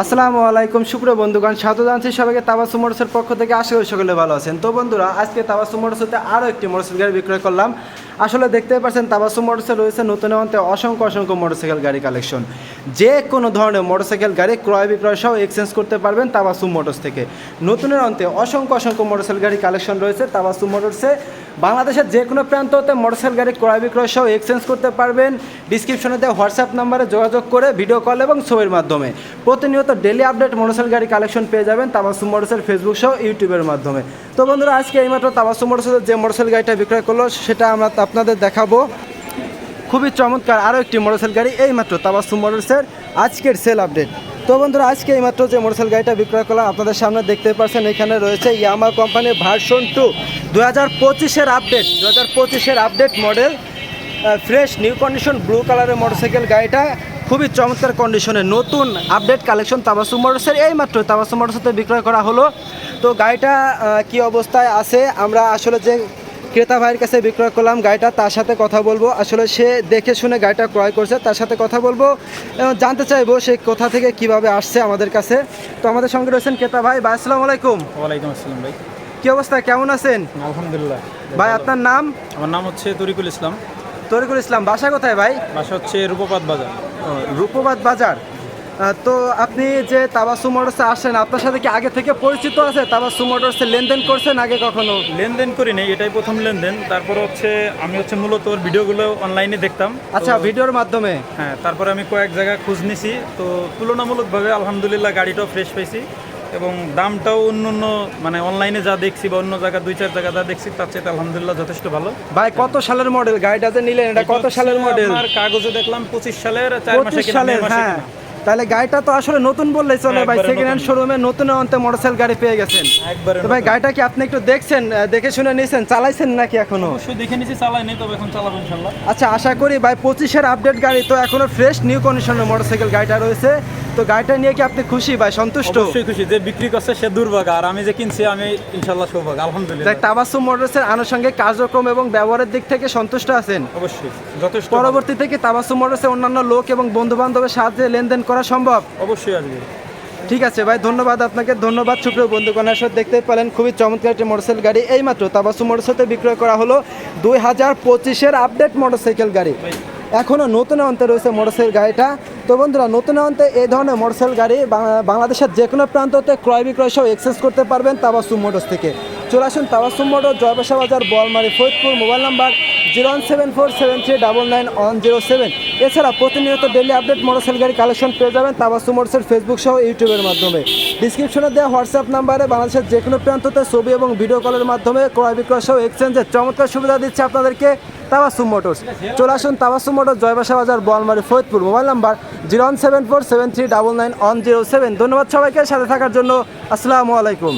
আসসালামু আলাইকুম, সুপ্রিয় বন্ধুগণ, স্বাগত জানছি সবাইকে তাবাসু মোটরসের পক্ষ থেকে। আশা করি সকলে ভালো আছেন। তো বন্ধুরা, আজকে তাবাসু মোটরসতে আরও একটি মোটরসাইকেল বিক্রয় করলাম। আসলে দেখতে পাচ্ছেন তাবাসু মোটরসে রয়েছে নতুন অন্তে অসংখ্য অসংখ্য মোটরসাইকেল গাড়ি কালেকশন। যে কোনো ধরনের মোটরসাইকেল গাড়ি ক্রয় বিক্রয় সহ এক্সচেঞ্জ করতে পারবেন তাবাসু মোটরস থেকে। নতুনের অন্তে অসংখ্য অসংখ্য মোটরসাইকেল গাড়ি কালেকশন রয়েছে তাবাসু মোটরসে। বাংলাদেশের যে কোনো প্রান্ত হতে মোটরসাইকেল গাড়ি ক্রয় বিক্রয় সহ এক্সচেঞ্জ করতে পারবেন। ডিসক্রিপশনে দেওয়া হোয়াটসঅ্যাপ নাম্বারে যোগাযোগ করে, ভিডিও কল এবং ছবির মাধ্যমে। প্রতিনিয়ত ডেলি আপডেট মোটরসাইকেল গাড়ি কালেকশন পেয়ে যাবেন তাবাসুম মোটরসের ফেসবুক সহ ইউটিউবের মাধ্যমে। তো বন্ধুরা, আজকে এইমাত্র তাবাসুম মোটরসের যে মোটরসাইকেল গাড়িটা বিক্রয় করল, সেটা আমরা আপনাদের দেখাবো। খুবই চমৎকার আরও একটি মোটরসাইকেল গাড়ি, এইমাত্র তাবাসুম মোটরসের আজকের সেল আপডেট তো বন্ধুরা, আজকে এইমাত্র যে মোটরসাইকেল গাড়িটা বিক্রয় করলাম আপনাদের সামনে দেখতে পাচ্ছেন এখানে রয়েছে ইয়ামা কোম্পানির ভার্সন টু দু হাজার পঁচিশের আপডেট দু হাজার পঁচিশের update model fresh new condition blue কালারের মোটরসাইকেল গাড়িটা। খুবই চমৎকার কন্ডিশনে নতুন আপডেট কালেকশন তাবাসু মোটরসের এই মাত্র তাবাসু মোটরসতে বিক্রয় করা হলো। তো গাড়িটা কি অবস্থায় আছে, আমরা আসলে যে ক্রেতা ভাইয়ের কাছে বিক্রয় করলাম গাড়িটা তার সাথে কথা বলব। আসলে সে দেখে শুনে গাড়িটা ক্রয় করছে তার সাথে কথা বলব। এবং জানতে চাইব সে কোথা থেকে কীভাবে আসছে আমাদের কাছে। তো আমাদের সঙ্গে রয়েছেন ক্রেতা ভাই ভাই আসসালামু আলাইকুম। ওয়ালাইকুম আসসালাম ভাই। কি অবস্থা কেমন আছেন? আলহামদুলিল্লাহ। ভাই আপনার নাম? আমার নাম হচ্ছে তরিকুল ইসলাম। তরিকুল ইসলাম বাসা কোথায় ভাই? বাসা হচ্ছে রূপপাত বাজার। রূপবাদ বাজার। তো আপনি যে তাবাসু মোটরসে আসেন আপনার সাথে কি আগে থেকে পরিচিত আছে? তাবাসু মোটরসে লেনদেন করছেন আগে কখনো? লেনদেন করি নাই এটাই প্রথম লেনদেন। তারপর হচ্ছে আমি হচ্ছে মূলত ওর ভিডিওগুলো অনলাইনে দেখতাম। আচ্ছা ভিডিওর মাধ্যমে? হ্যাঁ তারপরে আমি কয়েক জায়গায় খোঁজ নিছি। তো তুলনামূলকভাবে আলহামদুলিল্লাহ গাড়িটাও ফ্রেশ পাইছি এবং দামটাও অন্য অন্য মানে অনলাইনে যা দেখছি বা অন্য জায়গা দুই চার জায়গা যা দেখছি তার চাইতে আলহামদুলিল্লাহ যথেষ্ট ভালো। ভাই কত সালের মডেল গাড়িটা যে নিলেন এটা কত সালের মডেল কাগজে দেখলাম পঁচিশ সালের চার মাসে সালের হ্যাঁ। তাহলে গাড়িটা তো আসলে নতুন বললেই চলে ভাই সেকেন্ড হ্যান্ড শোরুমে নতুন। অন্তে মোটরসাইকেল গাড়ি পেয়ে গেছেন। তো ভাই গাড়িটা কি আপনি একটু দেখছেন দেখে শুনে নিয়েছেন চালাইছেন নাকি এখনও? দেখে নিছি চালাই নেই তবে এখন চালাবো ইনশাল্লাহ। আচ্ছা আশা করি ভাই পঁচিশের আপডেট গাড়ি তো এখনও ফ্রেশ নিউ কন্ডিশনের মোটরসাইকেল গাড়িটা রয়েছে। তো গাড়িটা নিয়ে কি আপনি খুশি ভাই সন্তুষ্ট? অবশ্যই খুশি যে বিক্রি করছে সে দুর্ভাগা আর আমি যে কিনছি আমি ইনশাল্লাহ সৌভাগ আলহামদুলিল্লাহ। তাবাসু মোটরসের আনুষঙ্গিক কার্যক্রম এবং ব্যবহারের দিক থেকে সন্তুষ্ট আছেন। অবশ্যই যথেষ্ট। ভালো। পরবর্তীতে কি তাবাসু মোটরসে অন্যান্য লোক এবং বন্ধু বান্ধবের সাহায্যে লেনদেন করা সম্ভব? অবশ্যই আসবে। ঠিক আছে ভাই ধন্যবাদ আপনাকে ধন্যবাদ সুপ্রিয় বন্ধুগণ আসলে দেখতে পেলেন খুবই চমৎকার একটি মোটরসাইকেল গাড়ি। এইমাত্র তাবাসু মোটরসাইকেল বিক্রয় করা হলো দুই হাজার পঁচিশের আপডেট মোটরসাইকেল গাড়ি। এখনও নতুন অন্তে রয়েছে মোটরসাইকেল গাড়িটা। তো বন্ধুরা নতুন অন্তে এই ধরনের মোটরসাইকেল গাড়ি বাংলাদেশের যে কোনো প্রান্ততে ক্রয় বিক্রয় সহ এক্সেস করতে পারবেন তাবাসু মোটরস থেকে। চলে আসুন Tabassum motor Joybasa Bazar Bolmari Faridpur mobile number zero one seven four seven three double nine one zero seven. এছাড়া প্রতিনিয়ত ডেলি আপডেট মোটরসাইকেল গাড়ি কালেকশন পেয়ে যাবেন তাবাসু মোটরসের ফেসবুক সহ ইউটিউবের মাধ্যমে। ডিসক্রিপশনে দেওয়া হোয়াটসঅ্যাপ নাম্বারে বাংলাদেশের যে কোনো প্রান্ততে ছবি এবং ভিডিও কলের মাধ্যমে ক্রয় বিক্রয় সহ এক্সচেঞ্জের চমৎকার সুবিধা দিচ্ছে আপনাদেরকে তাবাসুম মোটরস চলে আসুন Tabassum motor Joybasa Bazar Bolmari Faridpur. Mobile number zero one seven four seven three double nine one zero seven. ধন্যবাদ সবাইকে, সাথে থাকার জন্য আসসালামু আলাইকুম।